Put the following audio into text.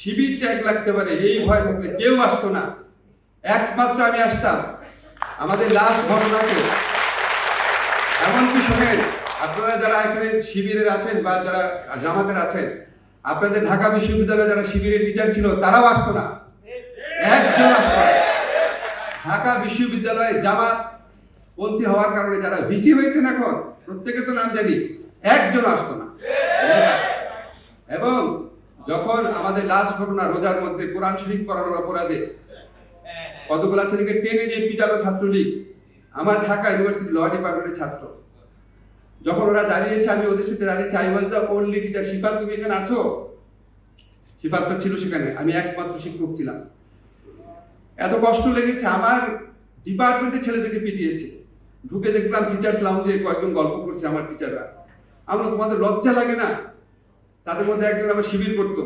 শিবির tag লাগতে পারে, এই ভয় থাকলে কেউ আসতো না। একমাত্র আমি আসতাম, আমাদের লাস্ট ঘটনাকে এমনকি শোনেন, আপনারা যারা এখানে শিবিরের আছেন বা যারা জামাতের আছেন, আপনাদের ঢাকা বিশ্ববিদ্যালয়ে যারা শিবিরের টিচার ছিল, তারাও আসতো না। একজন আসতো। ঢাকা বিশ্ববিদ্যালয়ে জামাত পন্থী হওয়ার কারণে যারা ভিসি হয়েছেন এখন, প্রত্যেকের তো নাম জানি একজন আসতো না। এবং যখন আমাদের লাস্ট ঘটনা রোজার মধ্যে কোরআন শরীফ করানোর অপরাধে কতগুলা ছেলেকে টেনে নিয়ে পিটালো ছাত্রলীগ। আমার ঢাকা ইউনিভার্সিটি ল ডিপার্টমেন্টের ছাত্র। যখন ওরা দাঁড়িয়েছে, আমি ওদের সাথে দাঁড়িয়েছি I was the only teacher Shifat তুমি এখানে আছো? শিফাত ছিল সেখানে। আমি একমাত্র শিক্ষক ছিলাম। এত কষ্ট লেগেছে, আমার ডিপার্টমেন্টের ছেলেদেরকে পিটিয়েছে। ঢুকে দেখলাম টিচার্স লাউঞ্জে কয়েকজন গল্প করছে আমার টিচাররা আমরা তোমাদের লজ্জা লাগে না? তাদের মধ্যে একজন আবার শিবির করতো।